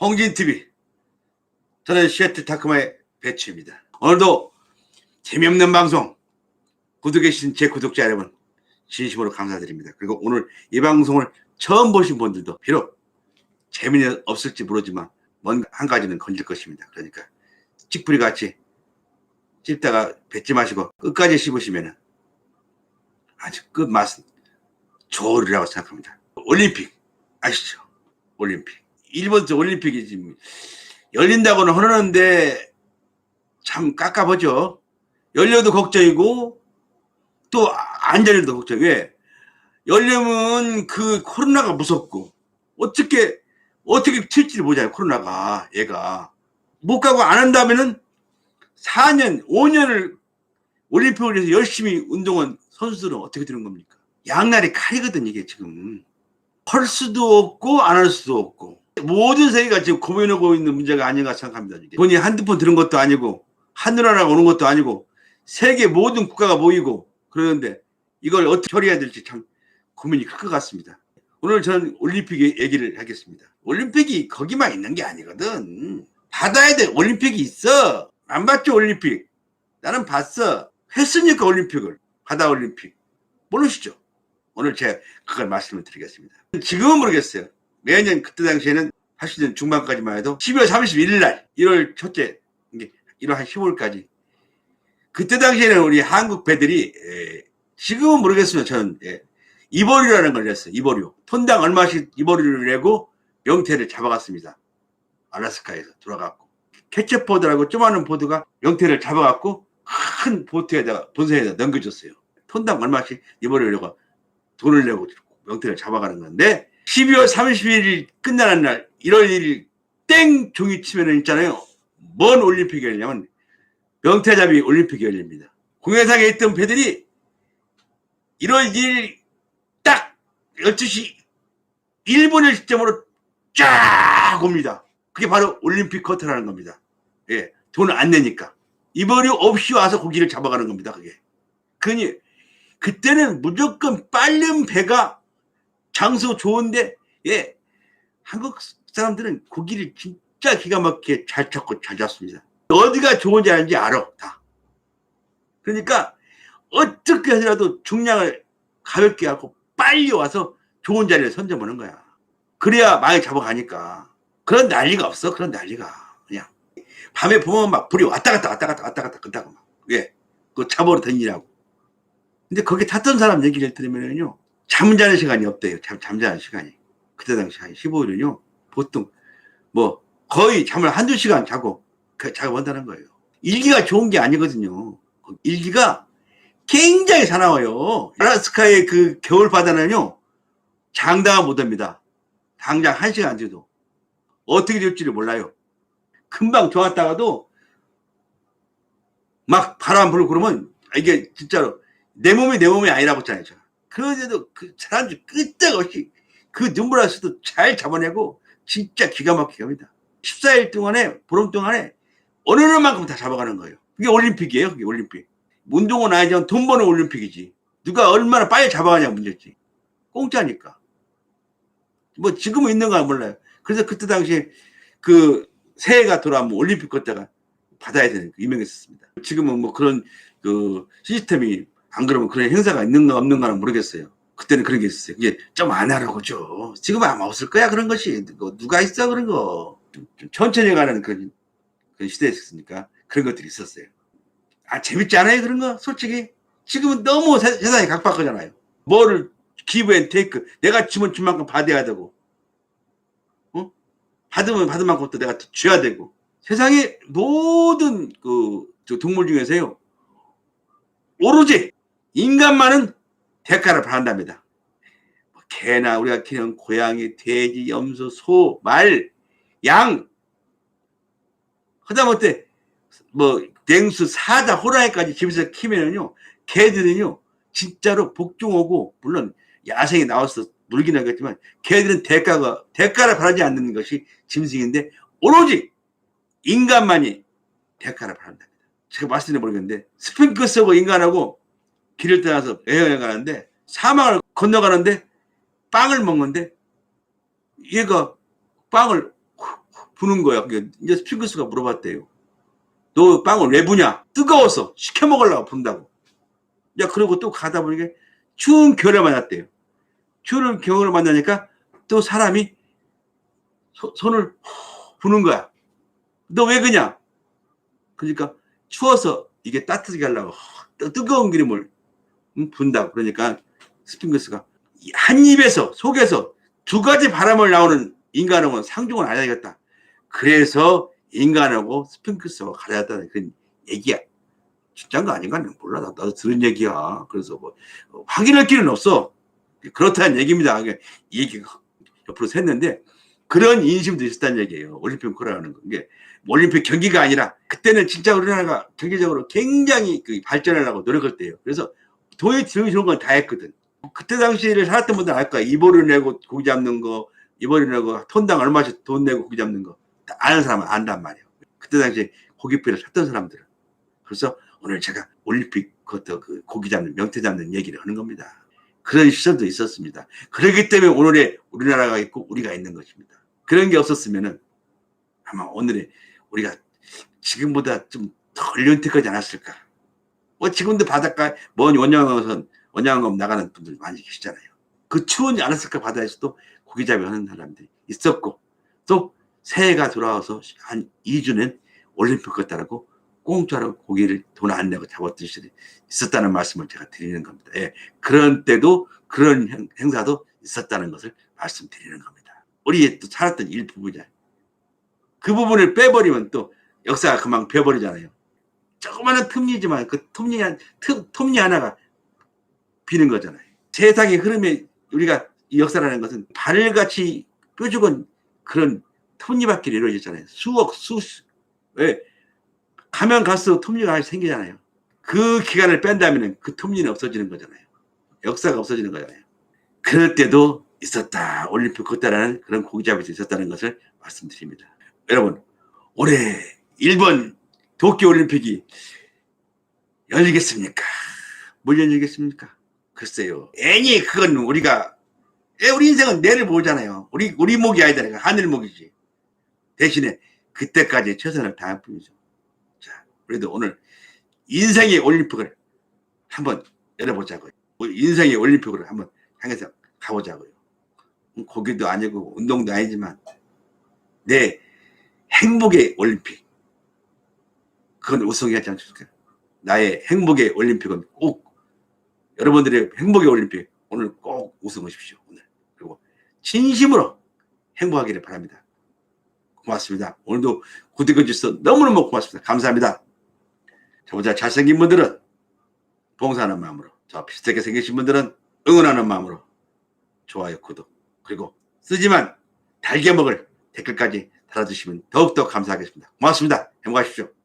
홍진TV 저는 시애틀 타크마의 배추입니다. 오늘도 재미없는 방송 구독해 주신 제 구독자 여러분 진심으로 감사드립니다. 그리고 오늘 이 방송을 처음 보신 분들도 비록 재미는 없을지 모르지만 뭔한 가지는 건질 것입니다. 그러니까 찍뿌리 같이 찝다가 뱉지 마시고 끝까지 씹으시면 아주 끝맛은 좋으리라고 생각합니다. 올림픽 아시죠? 올림픽. 일본 저 올림픽이 지금 열린다고는 하는데 참 깝깝하죠. 열려도 걱정이고 또 안 열려도 걱정. 왜? 열려면 그 코로나가 무섭고 어떻게 어떻게 튈지 모자요 코로나가 얘가 못 가고 안 한다면은 4년 5년을 올림픽을 위해서 열심히 운동한 선수들은 어떻게 되는 겁니까? 양날의 칼이거든 이게 지금 할 수도 없고 안 할 수도 없고 모든 세계가 지금 고민하고 있는 문제가 아닌가 생각합니다. 한두 번 드는 것도 아니고 하늘나라가 오는 것도 아니고 세계 모든 국가가 모이고 그러는데 이걸 어떻게 처리해야 될지 참 고민이 클 것 같습니다. 오늘 저는 올림픽 얘기를 하겠습니다. 올림픽이 거기만 있는 게 아니거든. 받아야 돼. 올림픽이 있어. 안 봤죠 올림픽. 나는 봤어. 했으니까 올림픽을. 바다 올림픽. 모르시죠? 오늘 제가 그걸 말씀을 드리겠습니다. 지금은 모르겠어요. 매년 그때 당시에는 80년 중반까지만 해도 12월 31일 날 1월 첫째 이게 1월 한 15일까지 그때 당시에는 우리 한국 배들이 에, 지금은 모르겠으면 저는 예, 이보류라는 걸 냈어요. 이보류. 톤당 얼마씩 이보류를 내고 명태를 잡아갔습니다. 알라스카에서 돌아갔고 캐쳐 보드라고 조그마한 보드가 명태를 잡아갖고 큰 보트에다가 본선에다 넘겨줬어요. 톤당 얼마씩 이보류를 내고 돈을 내고 명태를 잡아가는 건데 12월 31일 끝나는 날 1월 1일 땡 종이 치면은 있잖아요. 뭔 올림픽이 열리냐면 명태잡이 올림픽이 열립니다. 공연상에 있던 배들이 1월 1일 딱 12시 1분을 시점으로 쫙 옵니다. 그게 바로 올림픽 커트라는 겁니다. 예, 돈을 안 내니까. 이버류 없이 와서 고기를 잡아가는 겁니다. 그게. 그니 그때는 무조건 빠른 배가 장소 좋은데 예 한국 사람들은 고기를 진짜 기가 막히게 잘 찾고 잘 잡습니다. 어디가 좋은지 아는지 알아 다. 그러니까 어떻게 해서라도 중량을 가볍게 하고 빨리 와서 좋은 자리에 선점하는 거야. 그래야 많이 잡아가니까 그런 난리가 없어 그런 난리가 그냥 밤에 보면 막 불이 왔다 갔다 왔다 갔다 왔다 갔다 끝다고 막 예, 그 잡으러 다니라고. 근데 거기 탔던 사람 얘기를 들으면요 잠자는 시간이 없대요. 잠, 잠자는 시간이. 그때 당시 한 15일은요, 보통, 뭐, 거의 잠을 한두 시간 자고, 그 작업한다는 거예요. 일기가 좋은 게 아니거든요. 일기가 굉장히 사나워요. 알라스카의 그 겨울 바다는요, 장담 못 합니다. 당장 한 시간 뒤도. 어떻게 될지를 몰라요. 금방 좋았다가도, 막 바람 불고 그러면, 이게 진짜로, 내 몸이 내 몸이 아니라고 했잖아요. 제가. 그런데도 그 사람들 끄떡없이 그 눈물 아스도 잘 잡아내고 진짜 기가 막히게 합니다. 14일 동안에 보름 동안에 어느 만큼 다 잡아가는 거예요. 그게 올림픽이에요. 그게 올림픽. 운동은 아니지만 돈 버는 올림픽이지. 누가 얼마나 빨리 잡아가냐 문제지. 공짜니까. 뭐 지금은 있는가 몰라요. 그래서 그때 당시에 그 새해가 돌아오면 올림픽 걷다가 받아야 되는 그 유명했었습니다. 지금은 뭐 그런 그 시스템이 안 그러면 그런 행사가 있는가 없는가는 모르겠어요. 그때는 그런 게 있었어요. 이게 좀 안 하라고죠. 지금은 아마 없을 거야 그런 것이. 그 누가 있어 그런 거. 좀, 좀 천천히 가는 그런, 그런 시대였으니까 그런 것들이 있었어요. 아 재밌지 않아요 그런 거? 솔직히 지금은 너무 세, 상이 각박하잖아요. 뭐를 기브 앤 테이크. 내가 주면 준 만큼 받아야 되고, 어? 받으면 받은 만큼 또 내가 줘야 되고. 세상의 모든 그저 동물 중에서요. 오로지 인간만은 대가를 바란답니다. 뭐 개나 우리가 키우는 고양이, 돼지, 염소, 소, 말, 양, 하다못해 뭐 냉수, 사자, 호랑이까지 집에서 키면은요, 개들은요, 진짜로 복종하고 물론 야생에 나와서 물긴 하겠지만 개들은 대가가 대가를 바라지 않는 것이 짐승인데 오로지 인간만이 대가를 바란답니다. 제가 말씀드려 모르겠는데 스핑크스하고 인간하고 길을 떠나서 여행을 가는데 사막을 건너가는데 빵을 먹는데 얘가 빵을 부는 거야. 이제 스핑크스가 물어봤대요. 너 빵을 왜 부냐? 뜨거워서 시켜 먹으려고 분다고. 야, 그러고 또 가다 보니까 추운 겨울에 만났대요. 추운 겨울을 만나니까 또 사람이 소- 손을 부는 거야. 너 왜 그냐? 그러니까 추워서 이게 따뜻하게 하려고 뜨- 뜨거운 기름을 음, 분다. 그러니까 스핑크스가 이한 입에서 속에서 두 가지 바람을 나오는 인간하고는 상종을 안 해야겠다. 그래서 인간하고 스핑크스하고 가려졌다는 그런 얘기야. 진짜인 거 아닌가? 는 몰라. 나- 나도 들은 얘기야. 그래서 뭐 어, 확인할 길은 없어. 그렇다는 얘기입니다. 얘기가 옆으로 샜는데 그런 인심도 있었다는 얘기예요. 올림픽 코라는 거. 이게 올림픽 경기가 아니라 그때는 진짜 우리나라가 경제적으로 굉장히 그 발전하려고 노력할 때예요. 그래서 들기 좋은 건다 했거든. 그때 당시를 살았던 분들 알 거야. 이보를 내고 고기 잡는 거, 이보를 내고 톤당 얼마씩 돈 내고 고기 잡는 거. 다 아는 사람은 안단 말이에요. 그때 당시에 고깃배를 샀던 사람들은. 그래서 오늘 제가 올림픽 그것도 그 고기 잡는 명태 잡는 얘기를 하는 겁니다. 그런 시절도 있었습니다. 그렇기 때문에 오늘의 우리나라가 있고 우리가 있는 것입니다. 그런 게 없었으면은 아마 오늘의 우리가 지금보다 좀 덜 연택하지 않았을까. 뭐 지금도 바닷가 먼 원양어선 원양어업 나가는 분들 많이 계시잖아요. 그 추운지 않았을까 바다에서도 고기잡이 하는 사람들이 있었고 또 새해가 돌아와서 한 2주는 올림픽 같다라고 공짜로 고기를 돈 안 내고 잡았던 시절이 있었다는 말씀을 제가 드리는 겁니다. 예, 그런 때도 그런 행, 행사도 있었다는 것을 말씀드리는 겁니다. 우리 또 살았던 일부분이야. 그 부분을 빼버리면 또 역사가 그만 비어버리잖아요. 조그마한 틈이지만 그 한- 틈, 틈이 하나가 비는 거잖아요. 세상의 흐름에 우리가 이 역사라는 것은 바늘같이 뾰족한 그런 톱니바퀴로 이루어졌잖아요. 수억, 수, 왜? 가면 갈수록 톱니가 생기잖아요. 그 기간을 뺀다면 그 톱니는 없어지는 거잖아요. 역사가 없어지는 거잖아요. 그럴 때도 있었다. 올림픽 그때라는 그런 고기잡이도 있었다는 것을 말씀드립니다. 여러분, 올해 일본 도쿄올림픽이 열리겠습니까? 뭘 열리겠습니까? 글쎄요. 애니 그건 우리가 예, 우리 인생은 내를 보잖아요. 우리 우리 목이 아니잖아요. 하늘 목이지. 대신에 그때까지 최선을 다할 뿐이죠. 자, 그래도 오늘 인생의 올림픽을 한번 열어보자고요. 인생의 올림픽으로 한번 향해서 가보자고요. 음, 고기도 아니고 운동도 아니지만 내 행복의 올림픽 그건 우승하지 않습니까? 나의 행복의 올림픽은 꼭 여러분들의 행복의 올림픽 오늘 꼭 우승하십시오. 오늘 그리고 진심으로 행복하기를 바랍니다. 고맙습니다. 오늘도 구독해 주셔서 너무너무 고맙습니다. 감사합니다. 저보다 잘생긴 분들은 봉사하는 마음으로 저 비슷하게 생기신 분들은 응원하는 마음으로 좋아요, 구독 그리고 쓰지만 달게 먹을 댓글까지 달아주시면 더욱더 감사하겠습니다. 고맙습니다. 행복하십시오.